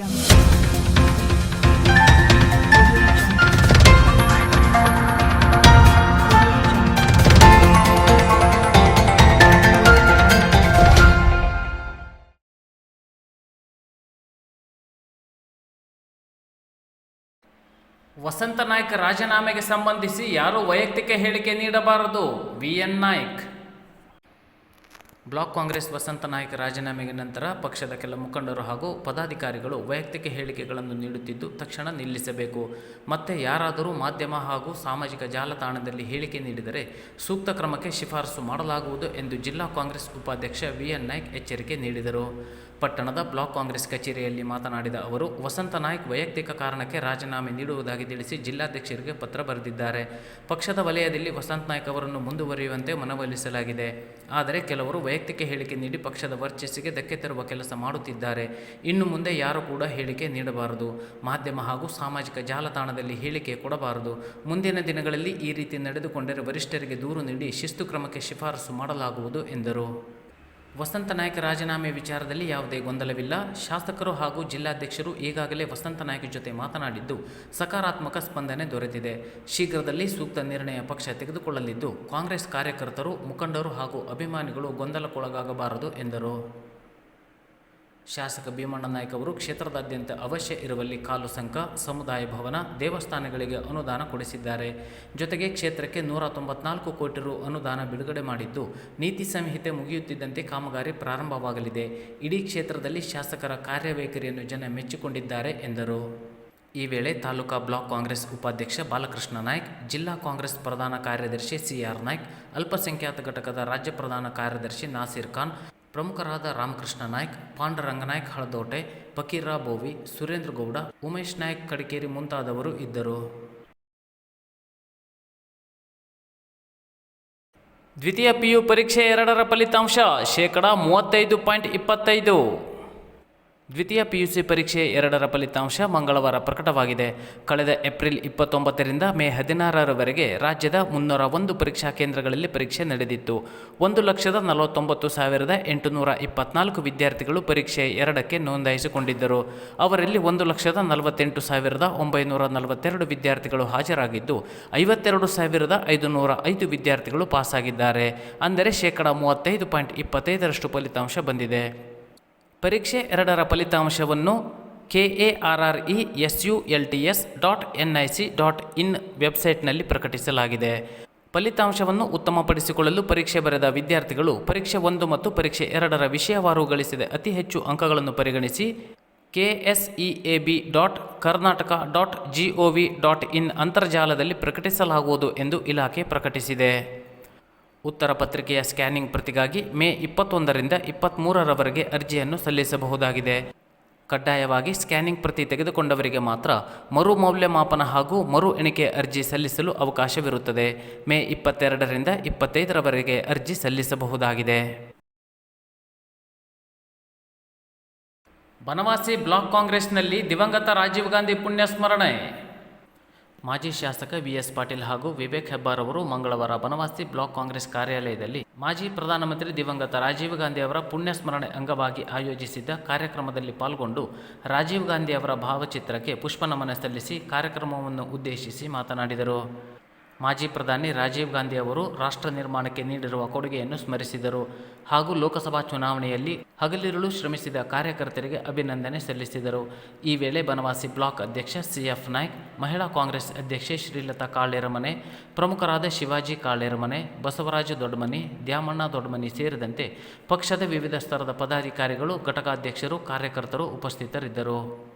ವಸಂತ ನಾಯ್ಕ ರಾಜೀನಾಮೆಗೆ ಸಂಬಂಧಿಸಿ ಯಾರೂ ವೈಯಕ್ತಿಕ ಹೇಳಿಕೆ ನೀಡಬಾರದು. V N Naik. Block Congress Vasantha Naik ರಾಜೀನಾಮೆಗೆ ನಂತರ ಪಕ್ಷದ ಕೆಲ ಮುಖಂಡರು ಹಾಗೂ ಪದಾಧಿಕಾರಿಗಳು ವೈಯಕ್ತಿಕ ಹೇಳಿಕೆಗಳನ್ನು ನೀಡುತ್ತಿದ್ದು, ತಕ್ಷಣ ನಿಲ್ಲಿಸಬೇಕು. ಮತ್ತೆ ಯಾರಾದರೂ ಮಾಧ್ಯಮ ಹಾಗೂ ಸಾಮಾಜಿಕ ಜಾಲತಾಣದಲ್ಲಿ ಹೇಳಿಕೆ ನೀಡಿದರೆ ಸೂಕ್ತ ಕ್ರಮಕ್ಕೆ ಶಿಫಾರಸು ಮಾಡಲಾಗುವುದು ಎಂದು ಜಿಲ್ಲಾ ಕಾಂಗ್ರೆಸ್ ಉಪಾಧ್ಯಕ್ಷ ವಿ ಎನ್ ನಾಯ್ಕ್ ಎಚ್ಚರಿಕೆ ನೀಡಿದರು. ಪಟ್ಟಣದ ಬ್ಲಾಕ್ ಕಾಂಗ್ರೆಸ್ ಕಚೇರಿಯಲ್ಲಿ ಮಾತನಾಡಿದ ಅವರು, ವಸಂತ ನಾಯ್ಕ್ ವೈಯಕ್ತಿಕ ಕಾರಣಕ್ಕೆ ರಾಜೀನಾಮೆ ನೀಡುವುದಾಗಿ ತಿಳಿಸಿ ಜಿಲ್ಲಾಧ್ಯಕ್ಷರಿಗೆ ಪತ್ರ ಬರೆದಿದ್ದಾರೆ. ಪಕ್ಷದ ವಲಯದಲ್ಲಿ ವಸಂತ ನಾಯ್ಕ್ ಅವರನ್ನು ಮುಂದುವರಿಯುವಂತೆ ಮನವೊಲಿಸಲಾಗಿದೆ. ಆದರೆ ಕೆಲವರು ವೈಯಕ್ತಿಕ ಹೇಳಿಕೆ ನೀಡಿ ಪಕ್ಷದ ವರ್ಚಸ್ಸಿಗೆ ಧಕ್ಕೆ ತರುವ ಕೆಲಸ ಮಾಡುತ್ತಿದ್ದಾರೆ. ಇನ್ನು ಮುಂದೆ ಯಾರು ಕೂಡ ಹೇಳಿಕೆ ನೀಡಬಾರದು. ಮಾಧ್ಯಮ ಹಾಗೂ ಸಾಮಾಜಿಕ ಜಾಲತಾಣದಲ್ಲಿ ಹೇಳಿಕೆ ಕೊಡಬಾರದು. ಮುಂದಿನ ದಿನಗಳಲ್ಲಿ ಈ ರೀತಿ ನಡೆದುಕೊಂಡರೆ ವರಿಷ್ಠರಿಗೆ ದೂರು ನೀಡಿ ಶಿಸ್ತು ಕ್ರಮಕ್ಕೆ ಶಿಫಾರಸು ಮಾಡಲಾಗುವುದು ಎಂದರು. ವಸಂತ ನಾಯಕ ರಾಜೀನಾಮೆ ವಿಚಾರದಲ್ಲಿ ಯಾವುದೇ ಗೊಂದಲವಿಲ್ಲ. ಶಾಸಕರು ಹಾಗೂ ಜಿಲ್ಲಾಧ್ಯಕ್ಷರು ಈಗಾಗಲೇ ವಸಂತ ನಾಯಕ ಜೊತೆ ಮಾತನಾಡಿದ್ದು, ಸಕಾರಾತ್ಮಕ ಸ್ಪಂದನೆ ದೊರೆತಿದೆ. ಶೀಘ್ರದಲ್ಲಿ ಸೂಕ್ತ ನಿರ್ಣಯ ಪಕ್ಷ ತೆಗೆದುಕೊಳ್ಳಲಿದ್ದು, ಕಾಂಗ್ರೆಸ್ ಕಾರ್ಯಕರ್ತರು, ಮುಖಂಡರು ಹಾಗೂ ಅಭಿಮಾನಿಗಳು ಗೊಂದಲಕ್ಕೊಳಗಾಗಬಾರದು ಎಂದರು. ಶಾಸಕ ಭೀಮಣ್ಣ ನಾಯ್ಕ ಅವರು ಕ್ಷೇತ್ರದಾದ್ಯಂತ ಅವಶ್ಯ ಇರುವಲ್ಲಿ ಕಾಲು ಸಂಕ ಸಮುದಾಯ ಭವನ ದೇವಸ್ಥಾನಗಳಿಗೆ ಅನುದಾನ ಕೊಡಿಸಿದ್ದಾರೆ. ಜೊತೆಗೆ ಕ್ಷೇತ್ರಕ್ಕೆ ನೂರ ತೊಂಬತ್ನಾಲ್ಕು ಕೋಟಿ ರು ಅನುದಾನ ಬಿಡುಗಡೆ ಮಾಡಿದ್ದು ನೀತಿ ಸಂಹಿತೆ ಮುಗಿಯುತ್ತಿದ್ದಂತೆ ಕಾಮಗಾರಿ ಪ್ರಾರಂಭವಾಗಲಿದೆ. ಇಡೀ ಕ್ಷೇತ್ರದಲ್ಲಿ ಶಾಸಕರ ಕಾರ್ಯವೈಖರಿಯನ್ನು ಜನ ಮೆಚ್ಚಿಕೊಂಡಿದ್ದಾರೆ ಎಂದರು. ಈ ವೇಳೆ ತಾಲೂಕಾ ಬ್ಲಾಕ್ ಕಾಂಗ್ರೆಸ್ ಉಪಾಧ್ಯಕ್ಷ ಬಾಲಕೃಷ್ಣ ನಾಯ್ಕ್, ಜಿಲ್ಲಾ ಕಾಂಗ್ರೆಸ್ ಪ್ರಧಾನ ಕಾರ್ಯದರ್ಶಿ ಸಿಆರ್ ನಾಯ್ಕ್, ಅಲ್ಪಸಂಖ್ಯಾತ ಘಟಕದ ರಾಜ್ಯ ಪ್ರಧಾನ ಕಾರ್ಯದರ್ಶಿ ನಾಸೀರ್ ಖಾನ್ ಪ್ರಮುಖರಾದ ರಾಮಕೃಷ್ಣ ನಾಯ್ಕ್, ಪಾಂಡುರಂಗ ನಾಯ್ಕ್, ಹಳದೋಟೆ, ಫಕೀರ ಬೋವಿ, ಸುರೇಂದ್ರ ಗೌಡ, ಉಮೇಶ್ ನಾಯ್ಕ್, ಕಡಿಕೇರಿ ಮುಂತಾದವರು ಇದ್ದರು. ದ್ವಿತೀಯ ಪಿಯು ಪರೀಕ್ಷೆ ಎರಡರ ಫಲಿತಾಂಶ ಶೇಕಡಾ ಮೂವತ್ತೈದು ಪಾಯಿಂಟ್ ಇಪ್ಪತ್ತೈದು. ದ್ವಿತೀಯ ಪಿಯುಸಿ ಪರೀಕ್ಷೆ ಎರಡರ ಫಲಿತಾಂಶ ಮಂಗಳವಾರ ಪ್ರಕಟವಾಗಿದೆ. ಕಳೆದ ಏಪ್ರಿಲ್ ಇಪ್ಪತ್ತೊಂಬತ್ತರಿಂದ ಮೇ ಹದಿನಾರರವರೆಗೆ ರಾಜ್ಯದ ಮುನ್ನೂರ ಒಂದು ಪರೀಕ್ಷಾ ಕೇಂದ್ರಗಳಲ್ಲಿ ಪರೀಕ್ಷೆ ನಡೆದಿತ್ತು. ಒಂದು ಲಕ್ಷದ ನಲವತ್ತೊಂಬತ್ತು ಸಾವಿರದ ಎಂಟುನೂರ ಇಪ್ಪತ್ನಾಲ್ಕು ವಿದ್ಯಾರ್ಥಿಗಳು ಪರೀಕ್ಷೆ ಎರಡಕ್ಕೆ ನೋಂದಾಯಿಸಿಕೊಂಡಿದ್ದರು. ಅವರಲ್ಲಿ ಒಂದು ಲಕ್ಷದ ನಲವತ್ತೆಂಟು ಸಾವಿರದ ಒಂಬೈನೂರ ನಲವತ್ತೆರಡು ವಿದ್ಯಾರ್ಥಿಗಳು ಹಾಜರಾಗಿದ್ದು, ಐವತ್ತೆರಡು ಸಾವಿರದ ಐದುನೂರ ಐದು ವಿದ್ಯಾರ್ಥಿಗಳು ಪಾಸಾಗಿದ್ದಾರೆ. ಅಂದರೆ ಶೇಕಡ ಮೂವತ್ತೈದು ಪಾಯಿಂಟ್ ಇಪ್ಪತ್ತೈದರಷ್ಟು ಫಲಿತಾಂಶ ಬಂದಿದೆ. ಪರೀಕ್ಷೆ ಎರಡರ ಫಲಿತಾಂಶವನ್ನು K A R R E S U L T S dot N I C dot in ವೆಬ್ಸೈಟ್ನಲ್ಲಿ ಪ್ರಕಟಿಸಲಾಗಿದೆ. ಫಲಿತಾಂಶವನ್ನು ಉತ್ತಮಪಡಿಸಿಕೊಳ್ಳಲು ಪರೀಕ್ಷೆ ಬರೆದ ವಿದ್ಯಾರ್ಥಿಗಳು ಪರೀಕ್ಷೆ ಒಂದು ಮತ್ತು ಪರೀಕ್ಷೆ ಎರಡರ ವಿಷಯವಾರು ಗಳಿಸಿದ ಅತಿ ಹೆಚ್ಚು ಅಂಕಗಳನ್ನು ಪರಿಗಣಿಸಿ K S E A B dot Karnataka dot G O V dot in ಅಂತರ್ಜಾಲದಲ್ಲಿ ಪ್ರಕಟಿಸಲಾಗುವುದು ಎಂದು ಇಲಾಖೆ ಪ್ರಕಟಿಸಿದೆ. ಉತ್ತರ ಪತ್ರಿಕೆಯ ಸ್ಕ್ಯಾನಿಂಗ್ ಪ್ರತಿಗಾಗಿ ಮೇ ಇಪ್ಪತ್ತೊಂದರಿಂದ ಇಪ್ಪತ್ತ್ಮೂರರವರೆಗೆ ಅರ್ಜಿಯನ್ನು ಸಲ್ಲಿಸಬಹುದಾಗಿದೆ. ಕಡ್ಡಾಯವಾಗಿ ಸ್ಕ್ಯಾನಿಂಗ್ ಪ್ರತಿ ತೆಗೆದುಕೊಂಡವರಿಗೆ ಮಾತ್ರ ಮರು ಮೌಲ್ಯಮಾಪನ ಹಾಗೂ ಮರು ಎಣಿಕೆ ಅರ್ಜಿ ಸಲ್ಲಿಸಲು ಅವಕಾಶವಿರುತ್ತದೆ. ಮೇ ಇಪ್ಪತ್ತೆರಡರಿಂದ ಇಪ್ಪತ್ತೈದರವರೆಗೆ ಅರ್ಜಿ ಸಲ್ಲಿಸಬಹುದಾಗಿದೆ. ಬನವಾಸಿ ಬ್ಲಾಕ್ ಕಾಂಗ್ರೆಸ್ನಲ್ಲಿ ದಿವಂಗತ ರಾಜೀವ್ ಗಾಂಧಿ ಪುಣ್ಯಸ್ಮರಣೆ. ಮಾಜಿ ಶಾಸಕ ವಿ ಎಸ್ ಪಾಟೀಲ್ ಹಾಗೂ ವಿವೇಕ್ ಹೆಬ್ಬಾರ್ ಅವರು ಮಂಗಳವಾರ ಬನವಾಸಿ ಬ್ಲಾಕ್ ಕಾಂಗ್ರೆಸ್ ಕಾರ್ಯಾಲಯದಲ್ಲಿ ಮಾಜಿ ಪ್ರಧಾನಮಂತ್ರಿ ದಿವಂಗತ ರಾಜೀವ್ ಗಾಂಧಿ ಅವರ ಪುಣ್ಯಸ್ಮರಣೆ ಅಂಗವಾಗಿ ಆಯೋಜಿಸಿದ್ದ ಕಾರ್ಯಕ್ರಮದಲ್ಲಿ ಪಾಲ್ಗೊಂಡು ರಾಜೀವ್ ಗಾಂಧಿ ಅವರ ಭಾವಚಿತ್ರಕ್ಕೆ ಪುಷ್ಪನಮನ ಸಲ್ಲಿಸಿ ಕಾರ್ಯಕ್ರಮವನ್ನು ಉದ್ದೇಶಿಸಿ ಮಾತನಾಡಿದರು. ಮಾಜಿ ಪ್ರಧಾನಿ ರಾಜೀವ್ ಗಾಂಧಿ ಅವರು ರಾಷ್ಟ್ರ ನಿರ್ಮಾಣಕ್ಕೆ ನೀಡಿರುವ ಕೊಡುಗೆಯನ್ನು ಸ್ಮರಿಸಿದರು. ಹಾಗೂ ಲೋಕಸಭಾ ಚುನಾವಣೆಯಲ್ಲಿ ಹಗಲಿರುಳು ಶ್ರಮಿಸಿದ ಕಾರ್ಯಕರ್ತರಿಗೆ ಅಭಿನಂದನೆ ಸಲ್ಲಿಸಿದರು. ಈ ವೇಳೆ ಬನವಾಸಿ ಬ್ಲಾಕ್ ಅಧ್ಯಕ್ಷ ಸಿಎಫ್ ನಾಯ್ಕ್, ಮಹಿಳಾ ಕಾಂಗ್ರೆಸ್ ಅಧ್ಯಕ್ಷೆ ಶ್ರೀಲತಾ ಕಾಳೇರಮನೆ, ಪ್ರಮುಖರಾದ ಶಿವಾಜಿ ಕಾಳೇರಮನೆ, ಬಸವರಾಜ ದೊಡ್ಡಮನಿ ದ್ಯಾಮಣ್ಣ ದೊಡ್ಡಮನಿ ಸೇರಿದಂತೆ ಪಕ್ಷದ ವಿವಿಧ ಸ್ತರದ ಪದಾಧಿಕಾರಿಗಳು, ಘಟಕಾಧ್ಯಕ್ಷರು, ಕಾರ್ಯಕರ್ತರು ಉಪಸ್ಥಿತರಿದ್ದರು.